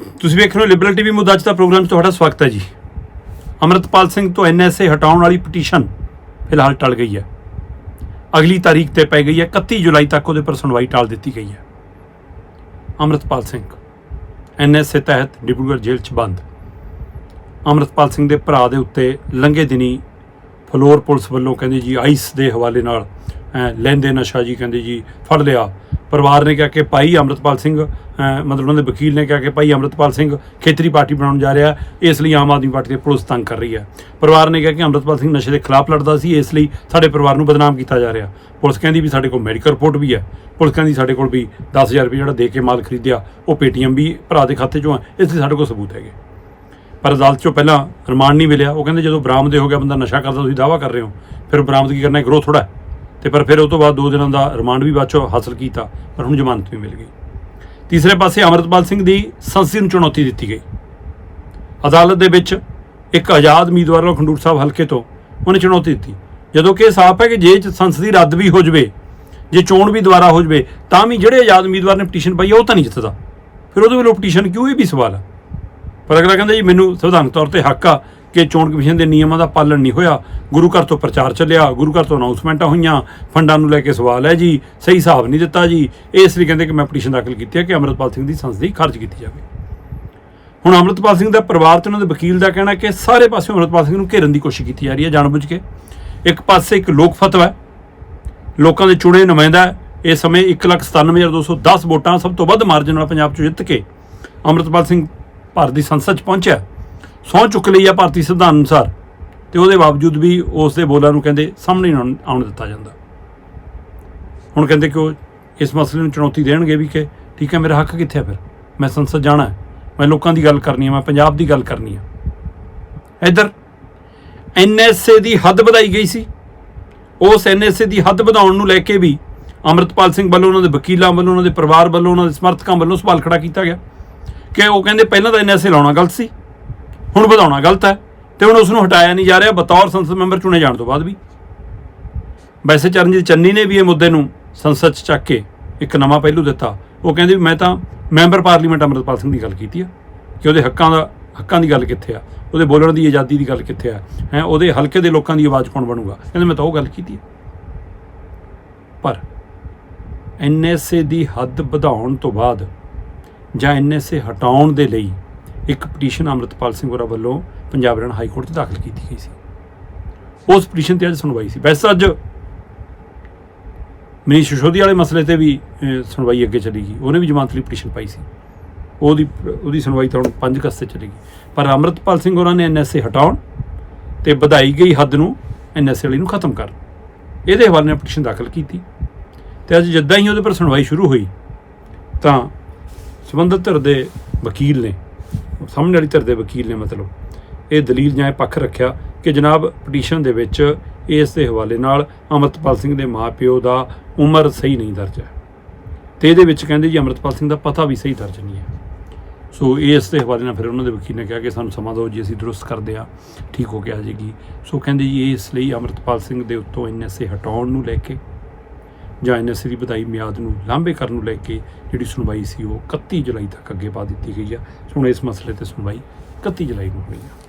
ਤੁਸੀਂ ਵੇਖ ਰਹੇ ਹੋ ਲਿਬਰਲ ਟੀਵੀ ਮੁੱਦਾ ਅੱਜ ਦਾ ਪ੍ਰੋਗਰਾਮ 'ਚ ਤੁਹਾਡਾ ਸਵਾਗਤ ਹੈ ਜੀ। ਅਮਰਤਪਾਲ ਸਿੰਘ ਤੋਂ ਐਨਐਸਏ ਹਟਾਉਣ ਵਾਲੀ ਪਟੀਸ਼ਨ ਫਿਲਹਾਲ ਟਲ ਗਈ ਹੈ। ਅਗਲੀ ਤਾਰੀਖ ਤੇ ਪੈ ਗਈ ਹੈ 31 ਜੁਲਾਈ ਤੱਕ ਉਹਦੇ ਪਰ ਸੁਣਵਾਈ ਟਾਲ ਦਿੱਤੀ ਗਈ ਹੈ। ਅਮਰਤਪਾਲ ਸਿੰਘ ਐਨਐਸਏ ਤਹਿਤ ਡਿਬਰੂਗੜ੍ਹ ਜੇਲ੍ਹ 'ਚ ਬੰਦ। ਅਮਰਤਪਾਲ ਸਿੰਘ ਦੇ ਭਰਾ ਦੇ ਉੱਤੇ ਲੰਘੇ ਦਿਨੀ ਫਲੋਰ ਪੁਲਿਸ ਵੱਲੋਂ ਕਹਿੰਦੇ ਜੀ, ਆਈਸ ਦੇ ਹਵਾਲੇ ਨਾਲ ਲੈਂਦੇ ਨਸ਼ਾ ਜੀ ਕਹਿੰਦੇ ਜੀ, ਫੜ ਲਿਆ। ਪਰਿਵਾਰ ਨੇ ਕਿਹਾ ਕਿ ਭਾਈ ਅਮਰਤਪਾਲ ਸਿੰਘ ਮਤਲਬ ਉਹਨਾਂ ਦੇ ਵਕੀਲ ਨੇ ਕਿਹਾ ਕਿ ਭਾਈ ਅਮਰਤਪਾਲ ਸਿੰਘ ਖੇਤਰੀ ਪਾਰਟੀ ਬਣਾਉਣ ਜਾ ਰਿਹਾ, ਇਸ ਲਈ ਆਮ ਆਦਮੀ ਪਾਰਟੀ ਦੇ ਪੁਲਿਸ ਤੰਗ ਕਰ ਰਹੀ ਹੈ। ਪਰਿਵਾਰ ਨੇ ਕਿਹਾ ਕਿ ਅਮਰਤਪਾਲ ਸਿੰਘ ਨਸ਼ੇ ਦੇ ਖਿਲਾਫ ਲੜਦਾ ਸੀ, ਇਸ ਲਈ ਸਾਡੇ ਪਰਿਵਾਰ ਨੂੰ ਬਦਨਾਮ ਕੀਤਾ ਜਾ ਰਿਹਾ। ਪੁਲਿਸ ਕਹਿੰਦੀ ਵੀ ਸਾਡੇ ਕੋਲ ਮੈਡੀਕਲ ਰਿਪੋਰਟ ਵੀ ਹੈ। ਪੁਲਿਸ ਕਹਿੰਦੀ ਸਾਡੇ ਕੋਲ ਵੀ 10000 ਰੁਪਏ ਜਿਹੜਾ ਦੇ ਕੇ ਮਾਲ ਖਰੀਦਿਆ, ਉਹ ਪੇਟੀਐਮ ਵੀ ਭਰਾ ਦੇ ਖਾਤੇ 'ਚੋਂ ਆ ਇਸ ਲਈ ਸਾਡੇ ਕੋਲ ਸਬੂਤ ਹੈਗੇ। ਪਰ ਅਦਾਲਤ 'ਚੋਂ ਪਹਿਲਾਂ ਰਿਮਾਂਡ ਨਹੀਂ ਮਿਲਿਆ। ਉਹ ਕਹਿੰਦੇ ਜਦੋਂ ਬਰਾਮਦ ਹੋ ਗਿਆ, ਬੰਦਾ ਨਸ਼ਾ ਕਰਦਾ, ਤੁਸੀਂ ਦਾਵਾ ਕਰ ਰਹੇ ਹੋ। ਫਿਰ ਬਰਾਮਦਗੀ ਕਰਨਾ ਗਰੋ ਥੋੜਾ ਤੇ ਪਰ ਫਿਰ ਉਹ ਤੋਂ ਬਾਅਦ ਦੋ ਦਿਨਾਂ ਦਾ ਰਿਮਾਂਡ ਵੀ ਬਾਅਦ 'ਚੋਂ ਹਾਸਲ ਕੀਤਾ, ਪਰ ਹੁਣ ਜ਼ਮਾਨਤ ਵੀ ਮਿਲ ਗਈ। ਤੀਸਰੇ ਪਾਸੇ ਅਮਰਤਪਾਲ ਸਿੰਘ ਦੀ ਸੰਸਦੀ ਨੂੰ ਚੁਣੌਤੀ ਦਿੱਤੀ ਗਈ। ਅਦਾਲਤ ਦੇ ਵਿੱਚ ਇੱਕ ਆਜ਼ਾਦ ਉਮੀਦਵਾਰ ਨੂੰ ਖੰਡੂਰ ਸਾਹਿਬ ਹਲਕੇ ਤੋਂ ਉਹਨੇ ਚੁਣੌਤੀ ਦਿੱਤੀ। ਜਦੋਂ ਕਿ ਇਹ ਸਾਫ਼ ਹੈ ਕਿ ਜੇ ਸੰਸਦੀ ਰੱਦ ਵੀ ਹੋ ਜਵੇ, ਜੇ ਚੋਣ ਵੀ ਦੁਬਾਰਾ ਹੋ ਜਵੇ, ਤਾਂ ਵੀ ਜਿਹੜੇ ਆਜ਼ਾਦ ਉਮੀਦਵਾਰ ਨੇ ਪਟੀਸ਼ਨ ਪਾਈ ਉਹ ਤਾਂ ਨਹੀਂ ਜਿੱਤਦਾ। ਫਿਰ ਉਹਦੇ ਵੱਲੋਂ ਪਟੀਸ਼ਨ ਕਿਉਂ ਇਹ ਵੀ ਸਵਾਲ ਹੈ ਪਰ ਅਗਲਾ ਕਹਿੰਦਾ ਜੀ, ਮੈਨੂੰ ਸੰਵਿਧਾਨਕ ਤੌਰ ਤੇ ਹੱਕ ਆ ਕਿ ਚੋਣ ਕਮਿਸ਼ਨ ਦੇ ਨਿਯਮਾਂ ਦਾ ਪਾਲਣ ਨਹੀਂ ਹੋਇਆ। ਗੁਰੂ ਘਰ ਤੋਂ ਪ੍ਰਚਾਰ ਚੱਲਿਆ। ਗੁਰੂ ਘਰ ਤੋਂ ਅਨਾਉਂਸਮੈਂਟਾਂ ਹੋਈਆਂ। ਫੰਡਾਂ ਨੂੰ ਲੈ ਕੇ ਸਵਾਲ ਹੈ ਜੀ। ਸਹੀ ਹਿਸਾਬ ਨਹੀਂ ਦਿੱਤਾ ਜੀ। ਇਸ ਲਈ ਕਹਿੰਦੇ ਕਿ ਮੈਂ ਪਟੀਸ਼ਨ ਦਾਖਲ ਕੀਤੀ ਹੈ ਕਿ ਅਮਰਤਪਾਲ ਸਿੰਘ ਦੀ ਸੰਸਦੀ ਖਾਰਜ ਕੀਤੀ ਜਾਵੇ। ਹੁਣ ਅਮਰਤਪਾਲ ਸਿੰਘ ਦਾ ਪਰਿਵਾਰ ਤੇ ਉਹਨਾਂ ਦੇ ਵਕੀਲ ਦਾ ਕਹਿਣਾ ਕਿ ਸਾਰੇ ਪਾਸੇ ਅਮਰਤਪਾਲ ਸਿੰਘ ਨੂੰ ਘੇਰਨ ਦੀ ਕੋਸ਼ਿਸ਼ ਕੀਤੀ ਜਾ ਰਹੀ ਹੈ ਜਾਣਬੁੱਝ ਕੇ। ਇੱਕ ਪਾਸੇ ਇੱਕ ਲੋਕ ਫਤਵਾ ਲੋਕਾਂ ਦੇ ਚੁਣੇ ਨੁਮਾਇੰਦਾ ਇਸ ਸਮੇਂ 197210 ਵੋਟਾਂ ਸਭ ਤੋਂ ਵੱਧ ਮਾਰਜਨ ਨਾਲ ਪੰਜਾਬ 'ਚ ਜਿੱਤ ਕੇ ਅਮਰਤਪਾਲ ਸਿੰਘ ਭਾਰਤ ਦੀ ਸੰਸਦ 'ਚ ਪਹੁੰਚਿਆ। ਸਹੁੰ ਚੁੱਕ ਲਈ ਆ ਭਾਰਤੀ ਸੰਵਿਧਾਨ ਅਨੁਸਾਰ ਤੇ ਉਹਦੇ ਬਾਵਜੂਦ ਵੀ ਉਸ ਦੇ ਬੋਲਾਂ ਨੂੰ ਕਹਿੰਦੇ ਸਾਹਮਣੇ ਆਉਣ- ਆਉਣ ਦਿੱਤਾ ਜਾਂਦਾ। ਹੁਣ ਕਹਿੰਦੇ ਕਿ ਉਹ ਇਸ ਮਸਲੇ ਨੂੰ ਚੁਣੌਤੀ ਦੇਣਗੇ ਵੀ ਕਿ ਠੀਕ ਹੈ, ਮੇਰਾ ਹੱਕ ਕਿੱਥੇ ਹੈ ਫਿਰ? ਮੈਂ ਸੰਸਦ ਜਾਣਾ ਹੈ, ਮੈਂ ਲੋਕਾਂ ਦੀ ਗੱਲ ਕਰਨੀ ਹੈ, ਮੈਂ ਪੰਜਾਬ ਦੀ ਗੱਲ ਕਰਨੀ ਹੈ। ਇੱਧਰ ਐਨਐਸਏ ਦੀ ਹੱਦ ਵਧਾਈ ਗਈ ਸੀ। ਉਸ ਐਨਐਸਏ ਦੀ ਹੱਦ ਵਧਾਉਣ ਨੂੰ ਲੈ ਕੇ ਵੀ ਅਮਰਤਪਾਲ ਸਿੰਘ ਵੱਲੋਂ ਉਹਨਾਂ ਦੇ ਵਕੀਲਾਂ ਵੱਲੋਂ, ਉਹਨਾਂ ਦੇ ਪਰਿਵਾਰ ਵੱਲੋਂ, ਉਹਨਾਂ ਦੇ ਸਮਰਥਕਾਂ ਵੱਲੋਂ ਸਵਾਲ ਖੜਾ ਕੀਤਾ ਗਿਆ ਕਿ ਉਹ ਕਹਿੰਦੇ ਪਹਿਲਾਂ ਤਾਂ ਐਨਐਸਏ ਲਾਉਣਾ ਗਲਤ ਸੀ। ਹੁਣ ਵਧਾਉਣਾ ਗਲਤ ਹੈ ਤੇ ਹੁਣ ਉਸ ਨੂੰ ਹਟਾਇਆ ਨਹੀਂ ਜਾ ਰਿਹਾ, ਬਤੌਰ ਸੰਸਦ ਮੈਂਬਰ ਚੁਣੇ ਜਾਣ ਤੋਂ ਬਾਅਦ ਵੀ। ਵੈਸੇ ਚਰਨਜੀਤ ਚੰਨੀ ਨੇ ਵੀ ਇਹ ਮੁੱਦੇ ਨੂੰ ਸੰਸਦ 'ਚ ਚੱਕ ਕੇ ਇੱਕ ਨਵਾਂ ਪਹਿਲੂ ਦਿੱਤਾ। ਉਹ ਕਹਿੰਦੇ ਵੀ ਮੈਂ ਤਾਂ ਮੈਂਬਰ ਪਾਰਲੀਮੈਂਟ ਅਮਰਤਪਾਲ ਸਿੰਘ ਦੀ ਗੱਲ ਕੀਤੀ ਆ, ਕਿ ਉਹਦੇ ਹੱਕਾਂ ਦਾ, ਹੱਕਾਂ ਦੀ ਗੱਲ ਕਿੱਥੇ ਆ? ਉਹਦੇ ਬੋਲਣ ਦੀ, ਆਜ਼ਾਦੀ ਦੀ ਗੱਲ ਕਿੱਥੇ ਆ? ਹੈ, ਉਹਦੇ ਹਲਕੇ ਦੇ ਲੋਕਾਂ ਦੀ ਆਵਾਜ਼ ਕੌਣ ਬਣੂਗਾ? ਕਹਿੰਦੇ ਮੈਂ ਤਾਂ ਉਹ ਗੱਲ ਕੀਤੀ ਆ। ਪਰ ਐਨਐਸਏ ਦੀ ਹੱਦ ਵਧਾਉਣ ਤੋਂ ਬਾਅਦ ਜਾਂ ਐਨਐਸਏ ਹਟਾਉਣ ਦੇ ਲਈ ਇੱਕ ਪਟੀਸ਼ਨ ਅਮਰਤਪਾਲ ਸਿੰਘ ਹੋਰਾਂ ਵੱਲੋਂ ਪੰਜਾਬ ਹਰਿਆਣਾ ਹਾਈ ਕੋਰਟ 'ਚ ਦਾਖਲ ਕੀਤੀ ਗਈ ਸੀ। ਉਸ ਪਟੀਸ਼ਨ ਤੇ ਅੱਜ ਸੁਣਵਾਈ ਸੀ। ਵੈਸੇ ਅੱਜ ਮਨੀਸ਼ ਸਿਸੋਦੀਆ ਵਾਲੇ ਮਸਲੇ ਤੇ ਵੀ ਸੁਣਵਾਈ ਅੱਗੇ ਚਲੀ ਗਈ। ਉਹਨੇ ਵੀ ਜ਼ਮਾਨਤ ਲਈ ਪਟੀਸ਼ਨ ਪਾਈ ਸੀ। ਉਹਦੀ ਉਹਦੀ ਸੁਣਵਾਈ ਤਾਂ ਹੁਣ 5 ਅਗਸਤ ਤੇ ਗਈ। ਪਰ ਅਮਰਤਪਾਲ ਸਿੰਘ ਹੋਰਾਂ ਨੇ ਐਨਐਸਏ ਹਟਾਉਣ ਤੇ ਵਧਾਈ ਗਈ ਹੱਦ ਨੂੰ ਐਨਐਸਏ ਵਾਲੀ ਨੂੰ ਖਤਮ ਕਰ ਇਹਦੇ ਹਵਾਲੇ ਨਾਲ ਪਟੀਸ਼ਨ ਦਾਖਲ ਕੀਤੀ। ਤੇ ਅੱਜ ਜਿੱਦਾਂ ਹੀ ਉਹਦੇ ਪਰ ਸੁਣਵਾਈ ਸ਼ੁਰੂ ਹੋਈ, ਤਾਂ ਸੰਬੰਧਿਤ ਧਿਰ ਦੇ ਵਕੀਲ ਨੇ ਸਾਹਮਣੇ ਵਾਲੀ ਧਿਰ ਦੇ ਵਕੀਲ ਨੇ ਮਤਲਬ ਇਹ ਦਲੀਲ ਜਾਂ ਇਹ ਪੱਖ ਰੱਖਿਆ ਕਿ ਜਨਾਬ ਪਟੀਸ਼ਨ ਦੇ ਵਿੱਚ ਇਸ ਦੇ ਹਵਾਲੇ ਨਾਲ ਅਮਰਤਪਾਲ ਸਿੰਘ ਦੇ ਮਾਪਿਓ ਦਾ ਉਮਰ ਸਹੀ ਨਹੀਂ ਦਰਜ ਹੈ। ਤੇ ਇਹਦੇ ਵਿੱਚ ਕਹਿੰਦੇ ਜੀ ਅਮਰਤਪਾਲ ਸਿੰਘ ਦਾ ਪਤਾ ਵੀ ਸਹੀ ਦਰਜ ਨਹੀਂ ਹੈ। ਸੋ ਇਸ ਦੇ ਹਵਾਲੇ ਨਾਲ ਫਿਰ ਉਹਨਾਂ ਦੇ ਵਕੀਲ ਨੇ ਕਿਹਾ ਕਿ ਸਾਨੂੰ ਸਮਾਂ ਦਿਓ ਜੀ, ਅਸੀਂ ਦਰੁਸਤ ਕਰਦੇ ਆ ਠੀਕ ਹੋ ਗਿਆ ਆ ਜਾਏਗੀ। ਸੋ ਕਹਿੰਦੇ ਜੀ ਇਸ ਲਈ ਅਮਰਤਪਾਲ ਸਿੰਘ ਦੇ ਉੱਤੋਂ ਐਨਐਸਏ ਹਟਾਉਣ ਨੂੰ ਲੈ ਕੇ ਜਾਂ ਐਨਐਸਏ ਦੀ ਵਧਾਈ ਮਿਆਦ ਨੂੰ ਲਾਂਭੇ ਕਰਨ ਨੂੰ ਲੈ ਕੇ ਜਿਹੜੀ ਸੁਣਵਾਈ ਸੀ ਉਹ 31 ਜੁਲਾਈ ਤੱਕ ਅੱਗੇ ਪਾ ਦਿੱਤੀ ਗਈ ਆ। ਹੁਣ ਇਸ ਮਸਲੇ ਤੇ ਸੁਣਵਾਈ 31 ਜੁਲਾਈ ਨੂੰ ਹੋਈ ਆ।